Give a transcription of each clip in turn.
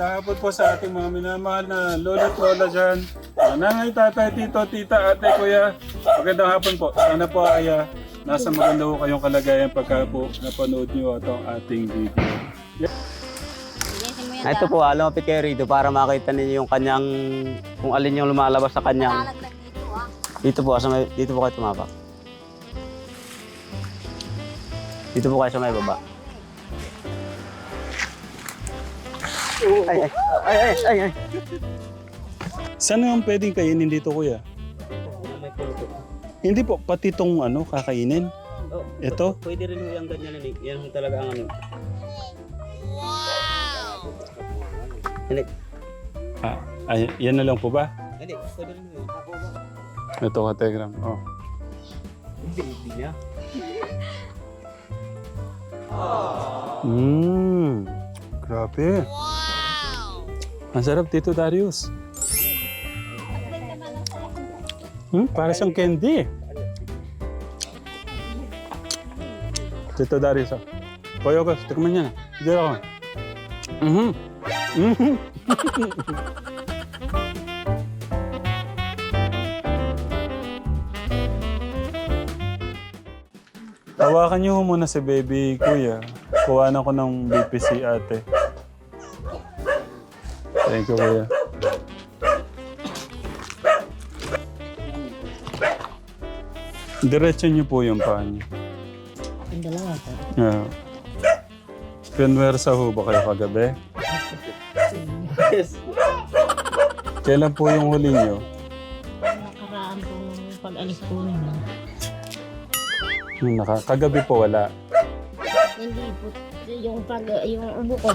Hapon po sa ating mga minamahal na lola at lola dyan. Uh, nanay, tatay, tito, tita, ate, kuya. Magandang hapon po. Sana po ay ah, nasa maganda po kayong kalagayan pagka po napanood nyo itong ating video. Linisin mo yan. Ah, Ito po, ah, lumapit kayo rito para makita ninyo yung kanyang, kung alin yung lumalabas sa kanyang. Dito ah. Dito po, sa may, dito po kayo tumapak. Dito po kayo sa may baba. Ay, ay, ay, ay, ay, ay. Saan naman pwedeng kainin dito, kuya? May puluto. Hindi po, pati itong ano, kakainin. Oh, Ito? Pwede rin yung ganyan yan. Yan yung talaga ang ano. Hindi, Ah, ay, yan na lang po ba? hindi, pwede rin yun. Ito ka, Tegram. Oh. Hindi, hindi niya. Mmm. Grabe. Ang sarap dito, Darius. Hmm, para siyang candy. Dito, Darius. Oh. Kuya August, tikman niya na. Dito ako. Mhm. Mhm. Tawakan niyo muna si baby kuya. Kuhanan ko ng BPC ate. Thank you kuya. Diretso niyo po yung paa niyo. Yung dalawa po. Yeah. Pinwersa ho ba kayo kagabi? Yes. Kailan po yung huli niyo? Nakaraan po pag-alis po nila. Yung naka, kagabi po wala. Hindi po. Yung pag, yung ubo ko.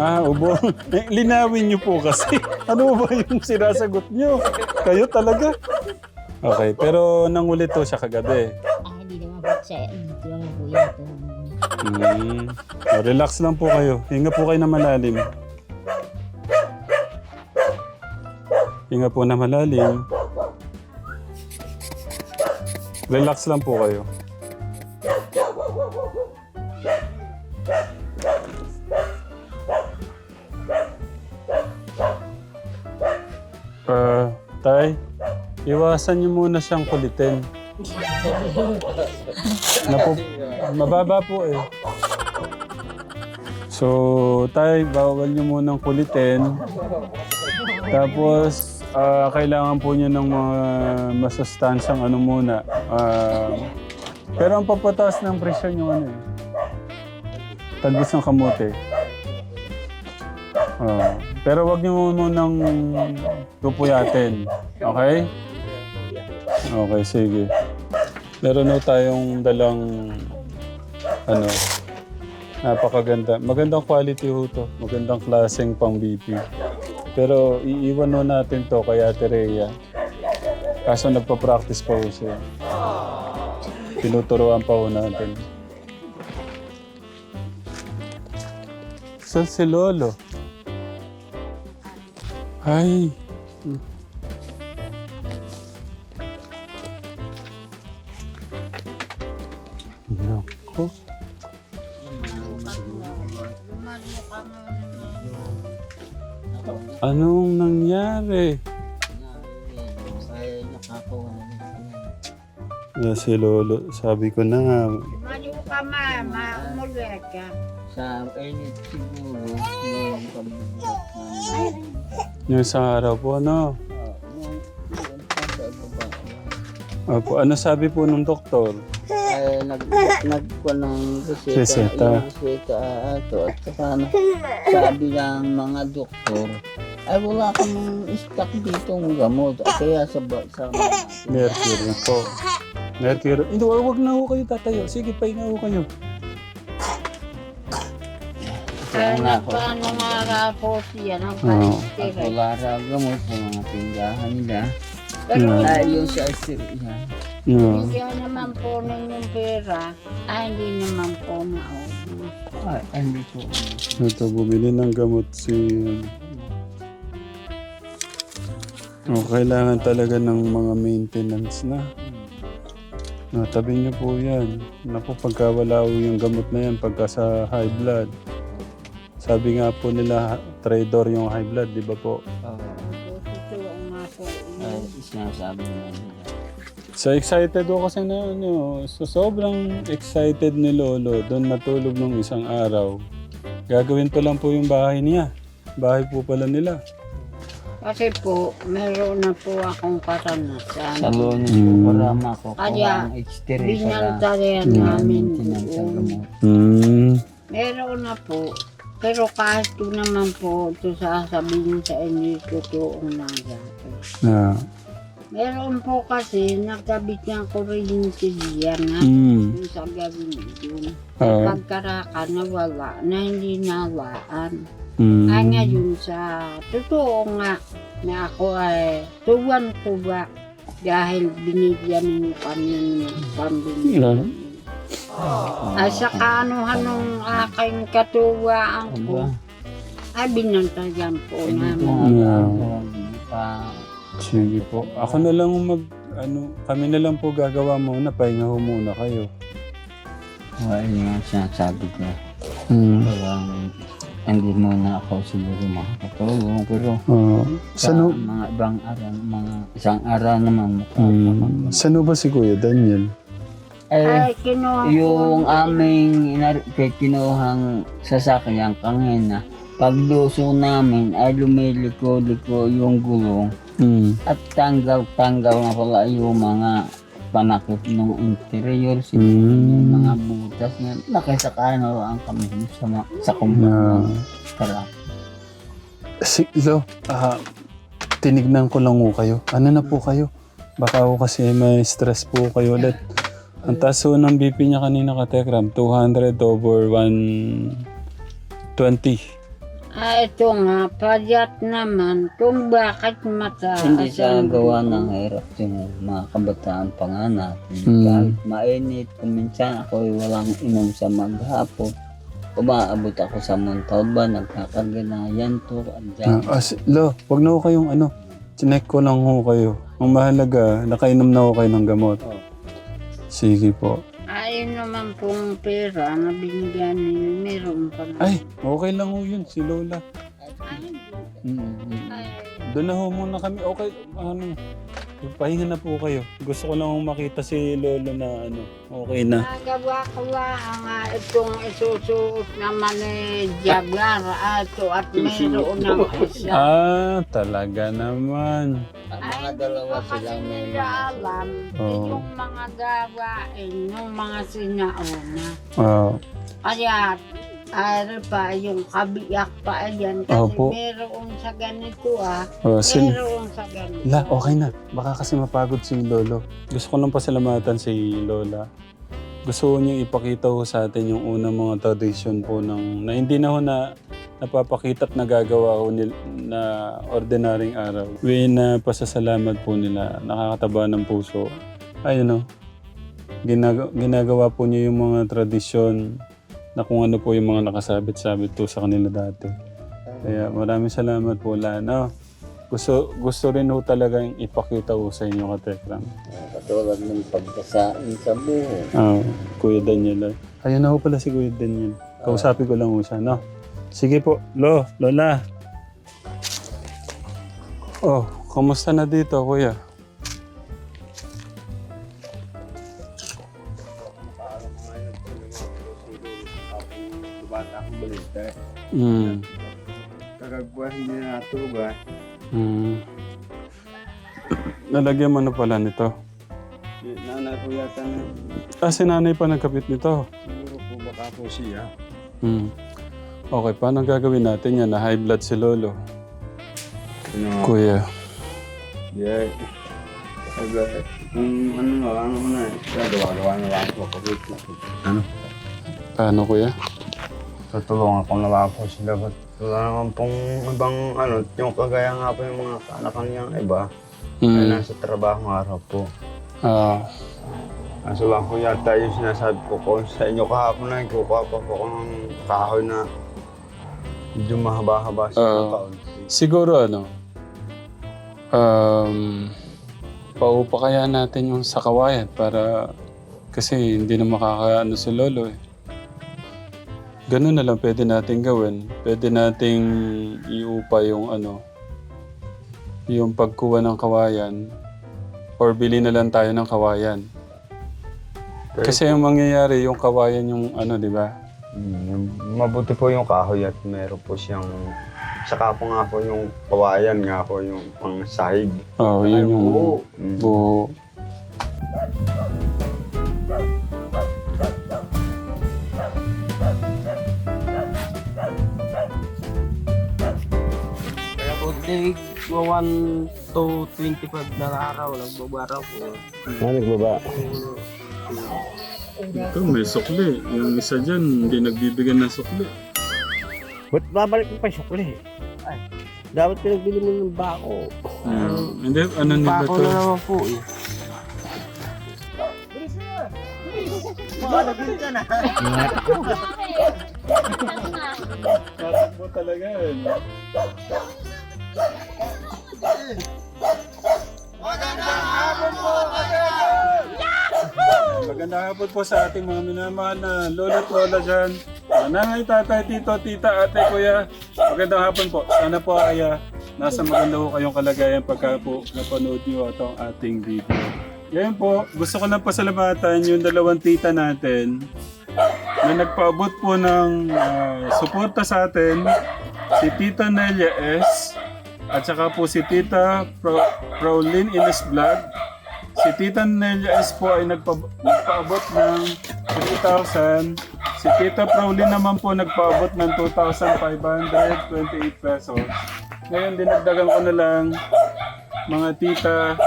Ah, ubo. Eh, linawin niyo po kasi. Ano ba yung sinasagot niyo? Kayo talaga? Okay, pero nangulit to siya kagabi. Ah, hindi naman po siya. Dito lang po yun. Ito. Hmm. Oh, relax lang po kayo. Hinga po kayo na malalim. Hinga po na malalim. Relax lang po kayo. Tay, iwasan niyo muna siyang kulitin. Napo, mababa po eh. So, tay, bawal niyo munang kulitin. Tapos, ah, kailangan po niyo ng mga masustansyang ano muna. Ah, pero ang papataas ng presyon yung ano eh. Talbos ng kamote. Ah, pero wag niyo munang tupuyatin. Okay? Okay, sige. Meron na tayong dalang ano, napakaganda. Magandang quality ho to. Magandang klaseng pang BP. Pero iiwan ho natin to kay Ate Rhea. Kaso nagpa-practice pa ho siya. Tinuturuan pa ho natin. Saan si Lolo? Ay. Nako. Anong nangyari? Na si Lolo, sabi ko na nga, Maliw ka ma, maumulit ka. Sa init siguro, yung pagbubuhat namin. Yung sa araw po, ano? Ah. Opo, ano sabi po ng doktor? Ay, nag, nagkuha ng reseta. Reseta. Yung reseta ato. At saka na, sabi ng mga doktor, ay wala kang stock dito ng gamot. Kaya sa, sa mga. Mercury po. Mercury. Hindi, wag na ho kayo tatayo. Sige, pahinga ho kayo. Kaya ako. Paano nga po siya ng Oo. At wala raw gamot sa mga tindahan nila. Yeah. Ay, yung sa isir yan. Yeah. Bigyan naman po ninyong pera. Ay, hindi naman po maubos. Ay, hindi po. Ito, bumili ng gamot si... Oh, kailangan talaga ng mga maintenance na. No, tabi niyo po yan. Naku, pagka wala ho yung gamot na yan, pagka sa high blood. Sabi nga po nila, trader yung high blood, di ba po? Oo. Totoo nga po. Ay, sinasabi nga nila. So excited ako kasi na ano, so sobrang excited ni Lolo doon matulog nung isang araw. Gagawin pa lang po yung bahay niya. Bahay po pala nila. Kasi po, meron na po akong karanasan. Sa lunes Mm. po, marama ko. Kaya, extra para Binantayan namin. Hmm. Meron na po. Pero kahit ko naman po ito sasabihin sa inyo, totoo nga dati. Ah. Meron po kasi nagkabit ng kuryente diyan na yung sa gabi yun. Ah. Pagkaraka nawala na hindi nalaan. Hmm. Ay ngayon sa totoo nga na ako ay tuwan-tuwa dahil binigyan mo kami ng pambili. Ilan? Ay sa kaanuhan ng aking katuwaan ko, ay binantayan po namin. Sige po. Ako na lang mag, ano, kami na lang po gagawa muna. Pahinga ho muna kayo. yun nga sinasabi ko. Hmm. Parang hindi muna ako siguro makakatulong. Pero Ah. sa Saan ho- mga ibang araw, mga isang araw naman Hmm. Saan ho ba si Kuya Daniel? Eh, Ay, kinuha ko. yung aming inar- kay kinuhang sasakyan kanina, pagluso namin ay lumiliko-liko yung gulong Hmm. at tanggal-tanggal na pala yung mga panakip ng interior, Hmm. yung mga butas na nakisakano ang kami sa, ma- sa kumpanya. Tara. Si, Lo, ah, tinignan ko lang ho kayo. Ano na po kayo? Baka ho kasi may stress po kayo ulit. Ang taas ho ng BP niya kanina ka Tekram, 200 over 120. Ah, ito nga, payat naman kung bakit mataas Hindi siya ang gawa ng hirap yung mga kabataan pa nga natin. Hmm. Kahit mainit, kung minsan ako ay walang inom sa maghapon. Umaabot ako sa Montalba, nagkakaganayan to. Andyan. Ah, si- Lo, wag na ho kayong ano. Chinek ko lang ho kayo. Ang mahalaga, nakainom na ho kayo ng gamot. Oh. Sige po. Ayun naman pong pera na binigyan niyo, meron pa na. Ay, okay lang ho yun, si Lola. Ay, Mm-mm. ay, Doon na ho muna kami. Okay, ano, pahinga na po kayo. Gusto ko lang makita si Lolo na ano, okay na. Nagawa ko lang nga itong isusuot naman ni Jaguar ito at mayroon ng isa. Ah, talaga naman. Ang mga dalawa silang may nila alam Oo. yung mga gawain, yung mga sinauna. Ah, Kaya, ano pa, yung kabiyak pa yan. Kasi Opo. meron sa ganito ah. oh, sin Meron sa ganito. La, okay na. Baka kasi mapagod si Lolo. Gusto ko lang pasalamatan si Lola. Gusto ko niya ipakita ho sa atin yung unang mga tradisyon po ng, na hindi na ho na napapakita at nagagawa ho nil, na ordinaryong araw. Way na pasasalamat po nila, nakakataba ng puso. Ayun o, ginag- ginagawa po niya yung mga tradisyon na kung ano po yung mga nakasabit-sabit po sa kanila dati. Kaya maraming salamat po, Lana. Gusto, gusto rin ho talagang ipakita ho sa inyo, Katekram. Katulad ng pagkasain sa buho. Ah, Kuya Daniel. ah. Ayun na ho pala si Kuya Daniel. Kausapin ko lang ho siya, no? Sige po, Lo, Lola. Oh, kamusta na dito, Kuya? Mm. Kagagbuhan hindi na natuga. Mm. Nalagyan mo na pala nito. Nanay ko yata na Ah, si nanay pa nagkapit nito. siguro po baka po siya. Hmm. Okay, paano gagawin natin yan na high blood si Lolo? Ano, Kuya. yeah. Sabi, kung ano nga, ano na, na lang po. Kapit na po. Ano? Paano kuya? Tutulungan ko na lang po sila. Ba't wala naman pong ibang ano, yung kagaya nga po yung mga kanakan niyang iba. Ay Hmm. nasa trabaho araw po. Ah, Kaso lang po yata yung sinasabi ko ko sa inyo kahapon na kukuha pa po ko ng kahoy na medyo mahaba-haba sa Oo. kaon. siguro ano, um, paupa kaya natin yung sa kawayan para kasi hindi na makakaano si Lolo eh. Ganun na lang pwede natin gawin. Pwede nating iupa yung ano, yung pagkuha ng kawayan or bili na lang tayo ng kawayan. Kasi yung mangyayari, yung kawayan yung ano, di ba? Mm, yung- mabuti po yung kahoy at meron po siyang saka po nga po yung kawayan nga po yung pang sahig. Oo, oh, yun yung Mm. buo. Tig 1 to 25 na araw, nagbabara po. Ah, nagbaba. Ito, may sukli. Yung isa dyan, hindi nagbibigyan ng sukli. Ba't babalik mo pa yung sukli? Ay, dapat pinagbili mo ng bako. Hmm. Hindi, ano nila Bako to? na naman po eh. Tatakbo talaga eh. Magandang hapon po sa ating mga minamahal na lola at lola dyan. Nanay, tatay, tito, tita, ate, kuya. Magandang hapon po. Sana po ay ah, nasa maganda po kayong kalagayan pagka po napanood niyo itong ating video. Ngayon po, gusto ko lang pasalamatan yung dalawang tita natin na nagpaabot po ng ah, suporta sa atin, si Tita Nelia S. At saka po si Tita Pro, Prolin Ines Vlog. Si Tita Nelia S po ay nagpa, nagpaabot ng 3,000. Si Tita Prolin naman po nagpaabot ng 2,528 pesos. Ngayon dinagdagan ko na lang mga tita,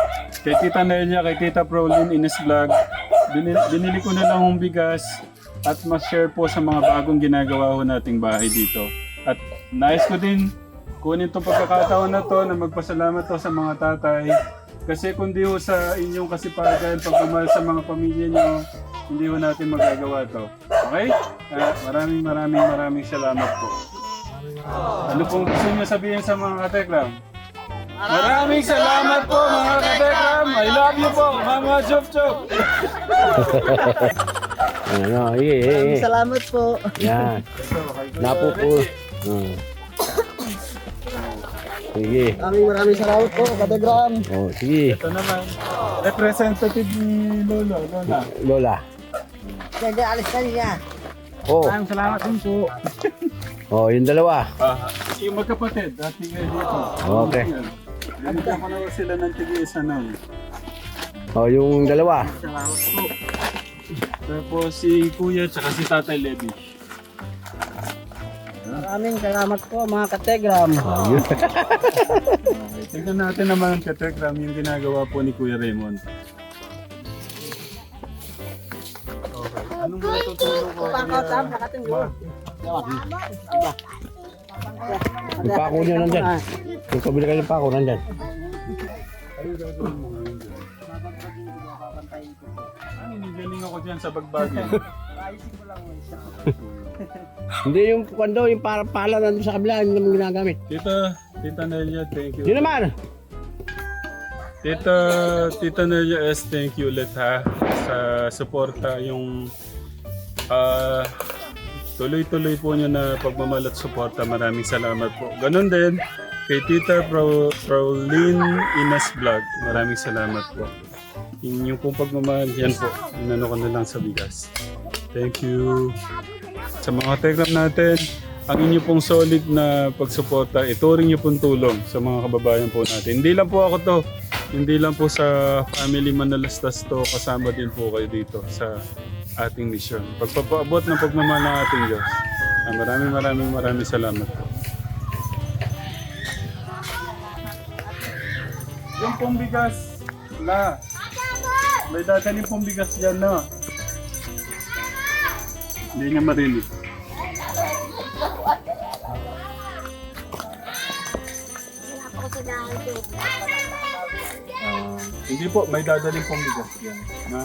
kay Tita Nelia, kay Tita Prolin Ines Vlog. Binili, binili ko na lang yung bigas at ma-share po sa mga bagong ginagawa ho nating bahay dito. At nais ko din kunin itong pagkakataon na to na magpasalamat to sa mga tatay. Kasi kung di ho sa inyong kasipagan, pagmamahal sa mga pamilya nyo, hindi ho natin magagawa to. Okay? Ah, maraming maraming maraming salamat po. Ano pong gusto niyo sabihin sa mga katekram? Maraming salamat po mga katekram! I love you po, Mama Chup Chup! Ano, iya, iya, iya. Salamat po. Yan. Napo po. Hmm. Sige. Maraming maraming salamat po, Kategram. Oh, sige. Ito naman, representative ni Lolo, Lola. Lola. Sige, alis na niya. Oh. Maraming salamat din po. Oh, yung dalawa. Ah, yung magkapatid, dati nga dito. Okay. Binigyan ko na sila ng tig-isa nun. Oh, yung dalawa. Tapos si Kuya tsaka si Tatay Levi. Maraming salamat po mga kategram. Ayun. Tignan natin naman ka Tekram yung ginagawa po ni Kuya Raymond. Okay. Anong matutulong ko? Kuya? Yung pako niyo nandyan. Yung kabila kayo ng pako nandyan. Mo? Ano, galing ako dyan sa bagbagin. Hindi yung kwando, yung para pala nandun sa kabila, hindi naman ginagamit. Tita, Tita Nelia, thank you. Yun naman. Tita, Tita Nelia S, thank you ulit ha sa suporta yung ah, tuloy-tuloy po nyo na pagmamahal at suporta. Maraming salamat po. Ganon din kay Tita Pro, Prolin Ines Vlog. Maraming salamat po. Yung pong pagmamahal, yan po. Inano ko na lang sa bigas. Thank you. Sa mga telegram natin, ang inyo pong solid na pagsuporta, ito rin yung pong tulong sa mga kababayan po natin. Hindi lang po ako to, hindi lang po sa family Manalastas to, kasama din po kayo dito sa ating mission. Pagpapaabot ng pagmamahal ng ating Diyos. Ah, maraming maraming maraming salamat po. Yung pong bigas, la. May dadaling pong bigas dyan, no? Hindi niya marinig. Ah, hindi po, may dadaling pong bigas yan. Na?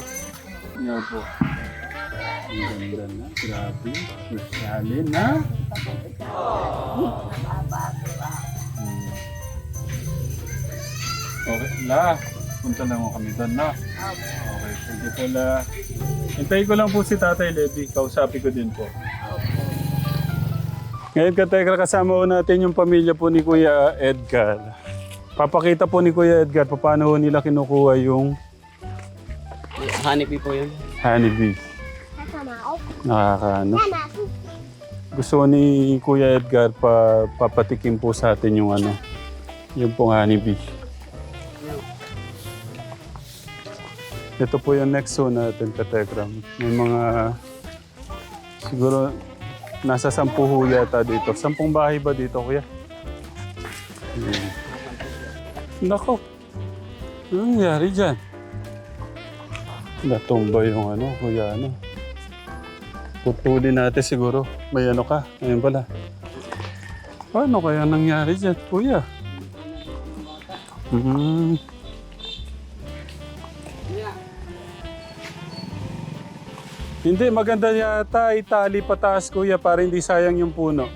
Yan po. Ang ganda na. Grabe. Masyali na. Hmm. Okay, la. Punta lang mo kami doon, na. Okay, you po, la. Hintayin ko lang po si Tatay Levi. Kausapin ko din po. Ngayon katekra kasama ko natin yung pamilya po ni Kuya Edgar. Papakita po ni Kuya Edgar paano nila kinukuha yung Honeybee po yun. honeybee. Nakakaano. Gusto ni Kuya Edgar pa papatikim po sa atin yung ano, yung pong honeybee. Ito po yung next zone natin, Katekram. May mga, siguro, nasa sampu ho yata dito. Sampung bahay ba dito, Kuya? Ayan. Nako. Anong nangyari dyan? Natumba yung ano, Kuya, ano. Putulin natin siguro. May ano ka. Ayun pala. Paano kaya nangyari dyan, Kuya? Hmm. Hindi, maganda yata itali pataas, kuya, para hindi sayang yung puno.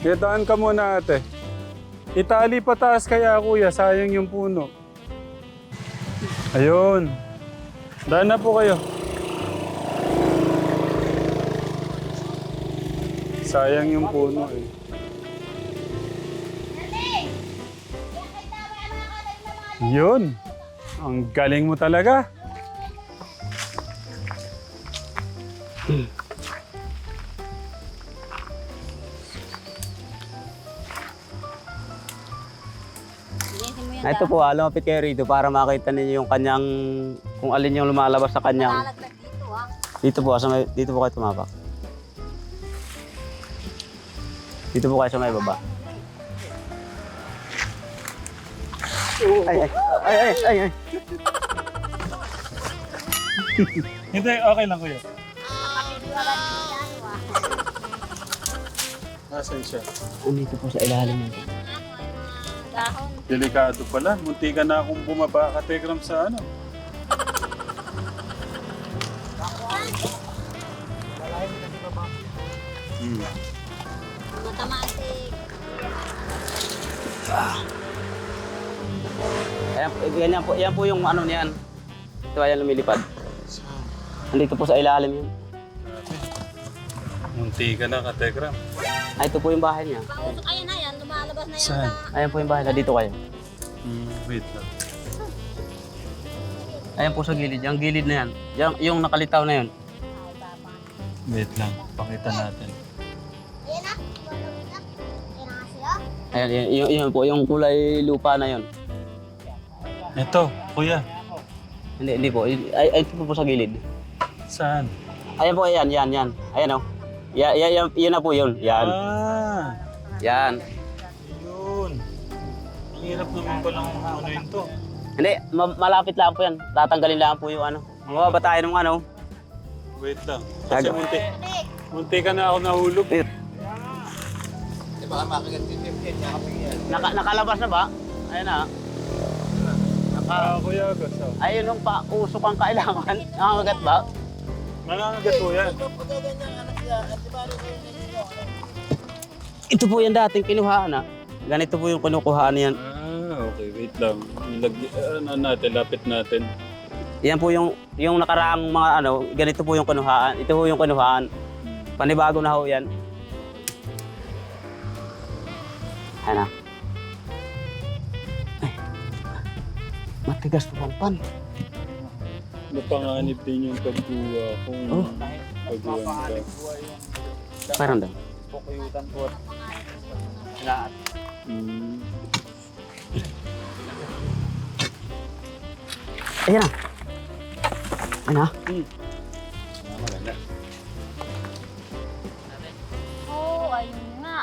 Kitaan ka muna, ate. Itali pataas kaya, kuya, sayang yung puno. Ayun. Daan na po kayo. Sayang yung puno eh. Yun. Ang galing mo talaga. Ah, Ito po, ah, lumapit kayo rito para makita ninyo yung kanyang, kung alin yung lumalabas sa kanyang. Dito po, sa may, dito po kayo tumapak. Dito po kayo sa may baba. Ay, ay, ay, ay, ay, ay. Hindi, okay lang kuya. Nasaan siya? Dito po sa ilalim nito. Delikado pala. Munti ka na akong bumaba ka, Tegram, sa ano. Hmm. Ayan, eh, ganyan po, yan po yung ano niyan. Ito ayan lumilipad. Andito po sa ilalim yun. Munti ka na ka, Tegram. Ay, ito po yung bahay niya. Ayan na yan, lumalabas na yan Saan? sa... Ayan po yung bahay na dito kayo. Hmm, wait lang. Ayan po sa gilid. Yung gilid na yan. Yung, yung nakalitaw na yun. Wait lang. Pakita natin. Ayan yun, yun, yun po. Yung kulay lupa na yun. Ito, kuya. Hindi, hindi po. Ay, ay, ito po, po sa gilid. Saan? Ayan po, ayan, yan, yan. Ayan o. Ya, ya, ya, yun na po yun. Yan. Ah, Yan. Hirap naman palang ano yun to. Hindi, ma- malapit lang po yan. Tatanggalin lang po yung ano. Mababa tayo ng ano. Wait lang. Kasi Tago. munti. Munti ka na ako nahulog. Eh. Naka, nakalabas na ba? Ayan na. Naka, Ah, kuya, gusto. ayun yung pausok ang kailangan. Nakakagat ba? Mangangagat po yan. Ito po yung dating kinuhaan na. Ganito po yung kinukuhaan niyan. Wait lang. Nilag... Ano natin, lapit natin. Yan po yung yung nakaraang mga ano, ganito po yung kinuhaan. Ito po yung kinuhaan. Panibago na ho yan. Ano? Ay. Matigas po ang pan. Napanganib din yung pagkuha kung Oh. pagkuha ka. Parang daw. Mm. Ayan na. Ayan na. Oo, ayun nga.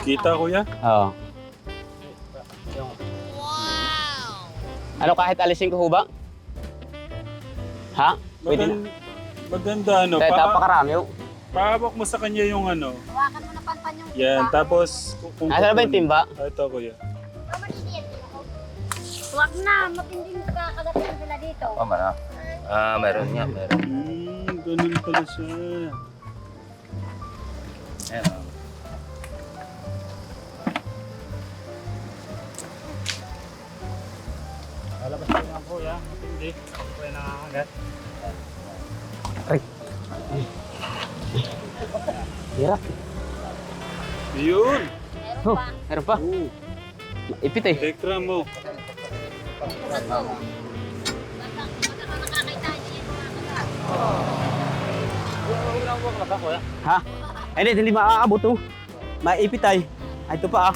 Kita kuya? Oo. Ano kahit alisin ko ho ba? Ha? Pwede na. Magan- maganda ano. Pa napakarami ho. pahawak mo sa kanya yung ano. Hawakan mo na panpan yung... Yan. Tapos kung kung Nasaan ba yung timba? Ah, Ito kuya. Huwag na, matinding kakagatin sila dito. Ah, meron nga, meron. Hmm, ganun pala siya. Hirap. Yun! Oh, meron pa. Ipit eh. Tekra mo. Ha? Ay, hindi, hindi maaabot oh. Maipit ay. Ay, ito pa ah.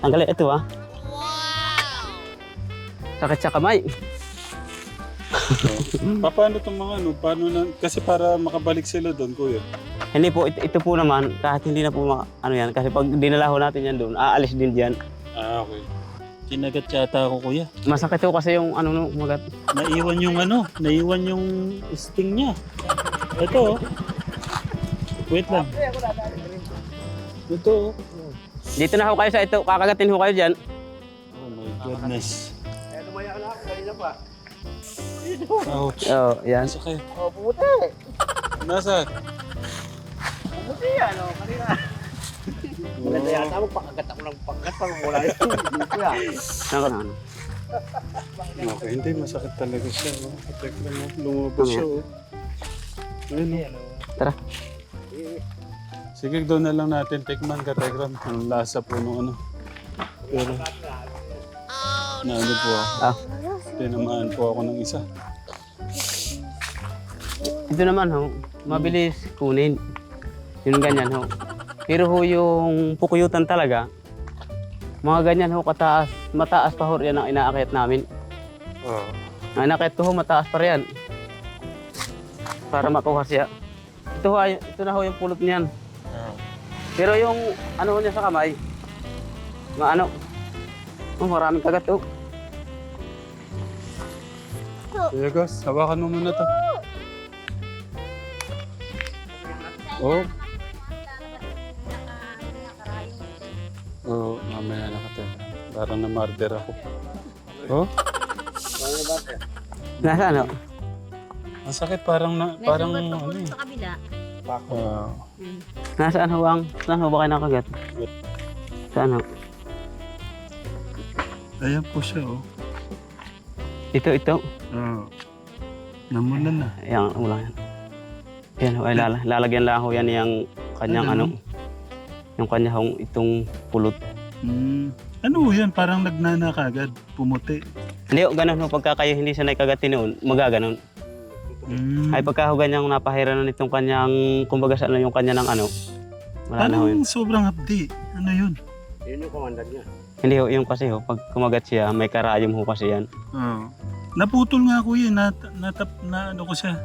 Tanggalin ito ah. Sakit sa kamay. Pa- Paano itong mga ano? Paano na, kasi para makabalik sila doon, kuya. Hindi po, ito, ito po naman, kahit hindi na po ma- ano yan, kasi pag dinala ho natin yan doon, aalis din diyan. Ah, okay. Kinagat yata ako, kuya. Masakit ho kasi yung ano no, kumagat. Naiwan yung ano, naiwan yung sting niya. Ito, oh. Wait lang. Ito, oh. Dito na ho kayo sa ito, kakagatin ho kayo diyan. Oh my goodness. Kaya lumaya na ako kanina pa. Ouch. Oh, yan. Sakit. Oh, puti. Nasa? Puti yan, oh, kanina. Maganda yata mo, pakagat ako ng panggat, parang wala yung kuya. Ano ka na ano? Okay, hindi. Masakit talaga siya. Oh. Tekra mo. Lumabas siya, oh. Ayun, oh. Tara. Sige, doon na lang natin. Tikman ka, Tekram. Ang lasa po nung ano. Pero, na ano po ako. Ah. Tinamaan po ako ng isa. Ito naman ho, mabilis kunin. Yung ganyan ho. Pero ho yung pukuyutan talaga, mga ganyan ho kataas, mataas pa ho yan ang inaakit namin. Oo. Ang inaakit ko ho, mataas pa riyan. Para makuha siya. Ito ho, ay- ito na ho yung pulot niyan. Pero yung ano niya sa kamay, maano, oh, maraming kagat oh. Kuya Gus, hawakan mo muna to. Oh. Oh, Parang na-murder ako. Oh, Nasa ano? ang sakit parang na, parang ano eh. sa kabila. Ah, Nasaan ho ang, saan ho ba kayo nakagat? Saan ho? ayan po siya oh. Ito, ito. Oo. Namulan na. Ayan, wala yan. Yan, ho, ay lala, lalagyan lang ho yan yung kanyang Ano? ano, yung kanya hong itong pulot. Hmm. Ano yan? Parang nagnana kagad. Pumuti. Hindi ho, ganun ho, pagka kayo hindi sanay kagati noon, magaganon. Hmm. Ay pagka ho ganyang napahiranan itong kanyang, kumbaga sa ano yung kanya ng ano, wala na ho yun. Anong sobrang hapdi? Ano yun? Yun yung komandan niya. Hindi ho, yung kasi ho, pag kumagat siya, may karayom ho kasi yan. Oo. Naputol nga ako yun. Nat, natap, na ano ko siya.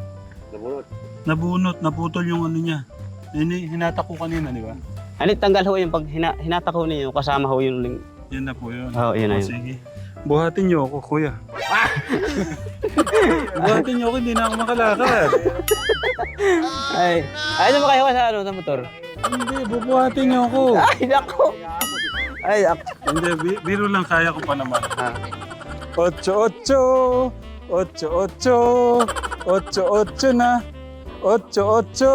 Nabunot. Nabunot. Naputol yung ano niya. Hini, hinata ko kanina, di ba? Ano, tanggal ho yung pag hina, hinatak ho ninyo, kasama ho yung. Yan na po yun. Oo, yun na O, yun. Sige. Buhatin niyo ako, kuya. Buhatin niyo ako, hindi na ako makalakad. Ay, ay, ano ba kayo sa ano, sa motor? hindi, bubuhatin niyo ako. Ay, nako! Ay, ako. hindi, bi- biro lang kaya ko pa naman. Ah. Ocho, ocho. Ocho, ocho. Ocho, ocho na. Ocho, ocho.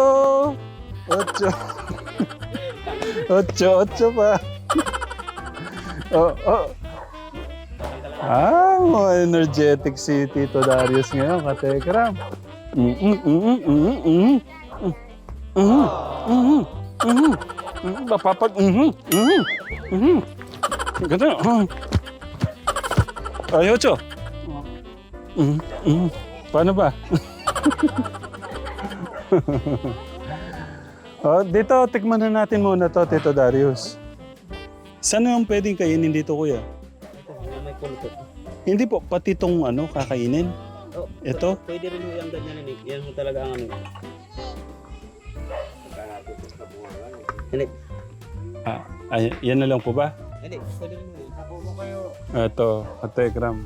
Ocho. Ocho, ocho pa. Oh, oh. Ah, mga energetic si Tito Darius ngayon, katekram. Mm, mm, mm, mm, mm, mm, mm. Mm, mm, mm, mm. Napapag, mm, mm, mm. Ganda, mm. Ay, ocho. Mm, mm. Paano ba? oh, dito, tikman na natin muna to, Tito Darius. Saan yung pwedeng kainin dito, kuya? May pulot. Hindi po, pati itong ano, kakainin. Oh, Ito? Pwede rin yung ganyan yun. Yan ho talaga ang ano. Hindi. Ah, ay, yan na lang po ba? Hindi, pwede rin ho. Ito, Katekram.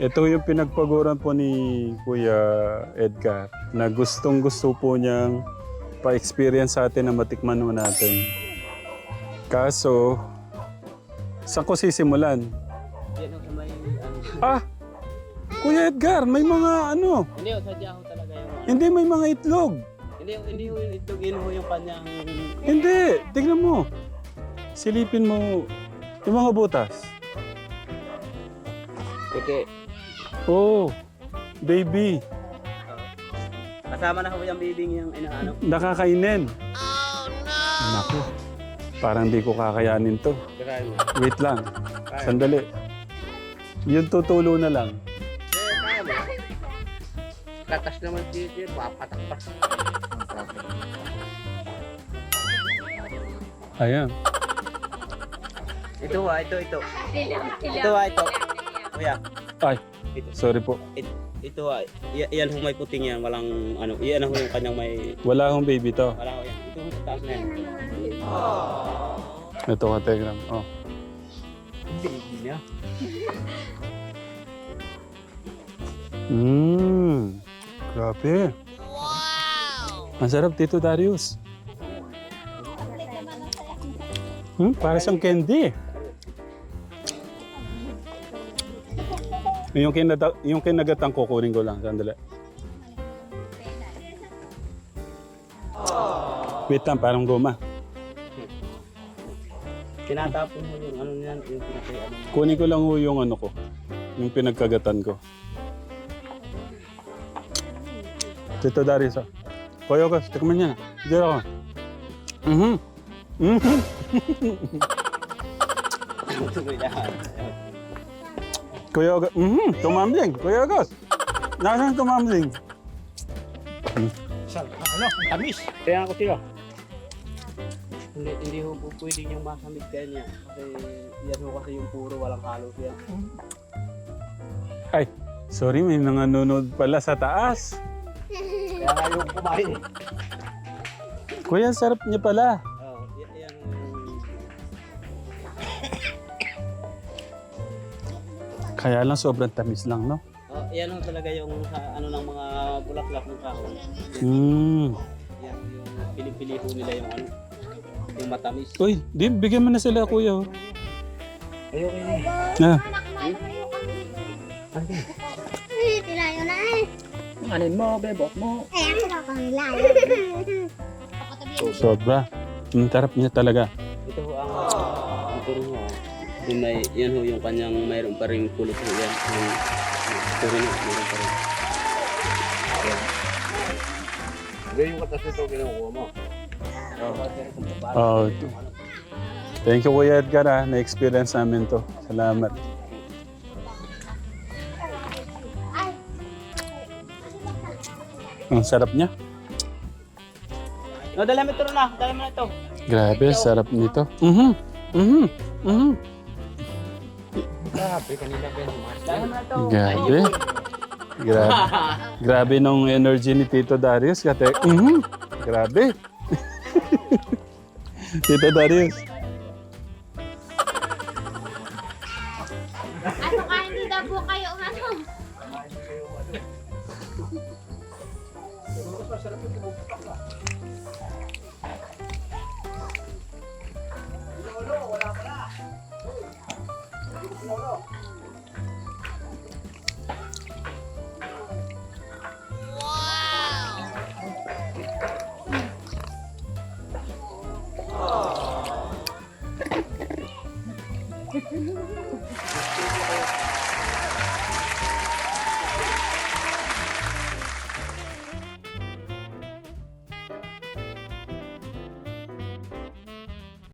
Ito yung pinagpaguran po ni Kuya Edgar na gustong gusto po niyang pa-experience sa atin na matikman mo natin. Kaso, saan ko sisimulan? Yan ho, may ano. Ah! Kuya Edgar, may mga ano, Hindi sadya ho talaga yung ano. hindi may mga itlog. Hindi hindi ho yung itlog. Yun ho yung kanyang... Hindi, tignan mo. Silipin mo yung mga butas. Peke. Oh, baby. Kasama na ho yung bibing yung ina, ano. Nakakainin. Oh. Parang di ko kakayanin to. Wait lang. Sandali. Yung tutulo na lang. Katas naman si Sir, papatak pa. Ayan. Ito ha, ito, ito. Tilaw. Ito ha, ito. Kuya, Ay, sorry po. ito ha. Y- yan ho may puting yan. Walang, ano, yan ho yung kanyang may, Wala akong baby to. wala ho yan. Ito ho sa taas na yan. Ito ka, Tegram. Oh. Baby niya. Mmm. Grabe. Wow! Ang sarap dito, Darius. Hmm, para siyang candy. Yung, kinata yung kinagatang kukunin ko lang. Sandali. Wait lang, parang goma. Tinatapon mo yung ano niyan, yung pinakay, ano. Kunin ko lang ho yung ano ko. Yung pinagkagatan ko. Tito Darius, ah. Kuya Gus, tikman niya na. Diyan ako. Mhm. Mhm. Kuya Gus. Mhm. Tumambling. Kuya Gus. Nasaan tumambling? Ano? Tamis. Kaya ako sila. Hindi, hindi ho po pwedeng yung masamig kaya niya. Kasi yan ho kasi yung puro walang halos yan. Ay, sorry, may nanganunod pala sa taas. Kaya nga yung kumain. Kuya, sarap niya pala. Oo, yan. Kaya lang sobrang tamis lang, no? Oh, yan ho talaga yung sa, ano ng mga bulaklak ng kahoy. Mm. Yan yung pinipili ho nila yung ano, yung matamis. Uy, di, bigyan mo na sila, kuya. oh. Ayoko. Na, Eh, tilayo na eh. Anin mo, bebok mo. Eh, ako na kang layo. sobra. Ang sarap niya talaga. Ito ho ang... Ito rin ho. ah. Yung may, yan ho yung kanyang mayroon pa rin kulot ho yan. Yung, ito rin ho, mayroon pa rin. Hindi yung katas nito kinukuha mo. Oh, thank you, Kuya Edgar, ah. Na-experience namin to. Salamat. Ang sarap niya. No, dala mo ito na. Dala mo na ito. Grabe, sarap nito. Mhm. Mhm. Mhm. Grabe, kanina pa yun. Dala mo na ito. Grabe. Grabe. Grabe nung energy ni Tito Darius. Kate, mhm. Grabe. Tito Darius.